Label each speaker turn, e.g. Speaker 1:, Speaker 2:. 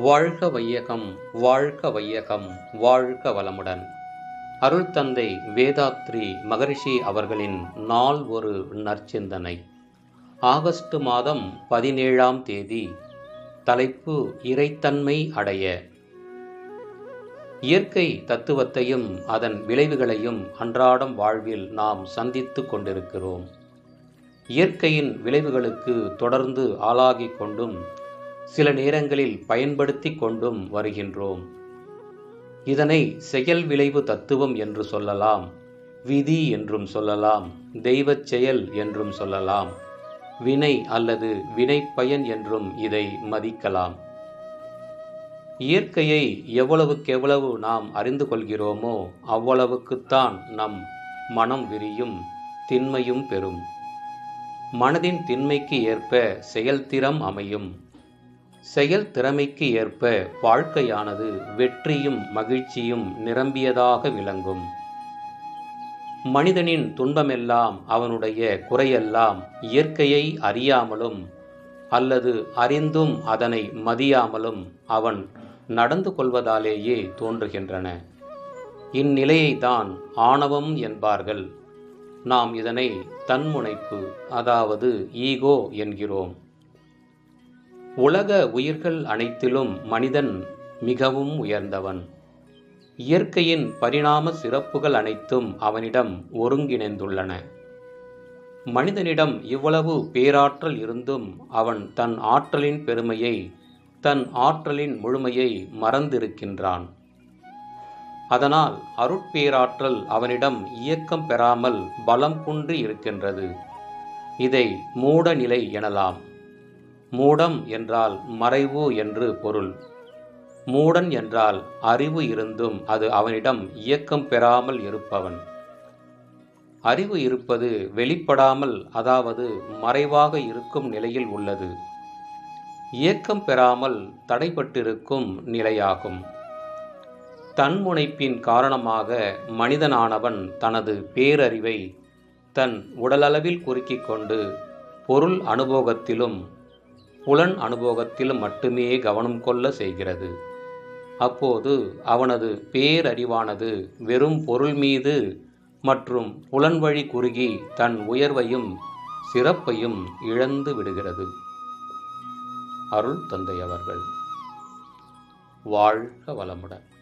Speaker 1: வாழ்க வையகம் வாழ்க வையகம் வாழ்க வளமுடன். அருள் தந்தை வேதாத்ரி மகரிஷி அவர்களின் நாள் ஒரு நற்சிந்தனை. ஆகஸ்ட் மாதம் பதினேழாம் தேதி தலைப்பு இறைத்தன்மை அடைய. இயற்கை தத்துவத்தையும் அதன் விளைவுகளையும் அன்றாடம் வாழ்வில் நாம் சந்தித்து கொண்டிருக்கிறோம். இயற்கையின் விளைவுகளுக்கு தொடர்ந்து ஆளாகிக் கொண்டும் சில நேரங்களில் பயன்படுத்தி கொண்டும் வருகின்றோம். இதனை செயல் விளைவு தத்துவம் என்று சொல்லலாம் விதி என்றும் சொல்லலாம் தெய்வச் செயல் என்றும் சொல்லலாம் வினை அல்லது வினை பயன் என்றும் இதை மதிக்கலாம். இயற்கையை எவ்வளவுக்கெவ்வளவு நாம் அறிந்து கொள்கிறோமோ அவ்வளவுக்குத்தான் நம் மனம் விரியும் திண்மையும் பெறும். மனதின் திண்மைக்கு ஏற்ப செயல்திறம் அமையும். செயல் திறமைக்கு ஏற்ப வாழ்க்கையானது வெற்றியும் மகிழ்ச்சியும் நிரம்பியதாக விளங்கும். மனிதனின் துன்பமெல்லாம் அவனுடைய குறையெல்லாம் இயற்கையை அறியாமலும் அல்லது அறிந்தும் அதனை மதியாமலும் அவன் நடந்து கொள்வதாலேயே தோன்றுகின்றன. இந்நிலையை தான் ஆணவம் என்பார்கள். நாம் இதனை தன்முனைப்பு அதாவது ஈகோ என்கிறோம். உலக உயிர்கள் அனைத்திலும் மனிதன் மிகவும் உயர்ந்தவன். இயற்கையின் பரிணாம சிறப்புகள் அனைத்தும் அவனிடம் ஒருங்கிணைந்துள்ளன. மனிதனிடம் இவ்வளவு பேராற்றல் இருந்தும் அவன் தன் ஆற்றலின் பெருமையை தன் ஆற்றலின் முழுமையை மறந்திருக்கின்றான். அதனால் அருட்பேராற்றல் அவனிடம் இயக்கம் பெறாமல் பலம் குன்றி இருக்கின்றது. இதை மூடநிலை எனலாம். மூடம் என்றால் மறைவு என்று பொருள். மூடன் என்றால் அறிவு இருந்தும் அது அவனிடம் இயக்கம் பெறாமல் இருப்பவன். அறிவு இருப்பது வெளிப்படாமல் அதாவது மறைவாக இருக்கும் நிலையில் உள்ளது. இயக்கம் பெறாமல் தடைப்பட்டிருக்கும் நிலையாகும். தன்முனைப்பின் காரணமாக மனிதனானவன் தனது பேரறிவை தன் உடலளவில் குறுக்கிக் கொண்டு பொருள் அனுபவத்திலும் புலன் அனுபவத்தில் மட்டுமே கவனம் கொள்ள செய்கிறது. அப்போது அவனது பேரறிவானது வெறும் பொருள் மீது மற்றும் புலன் வழி குறுகி தன் உயர்வையும் சிறப்பையும் இழந்து விடுகிறது. அருள் தந்தை அவர்கள் வாழ்க வளமுடன்.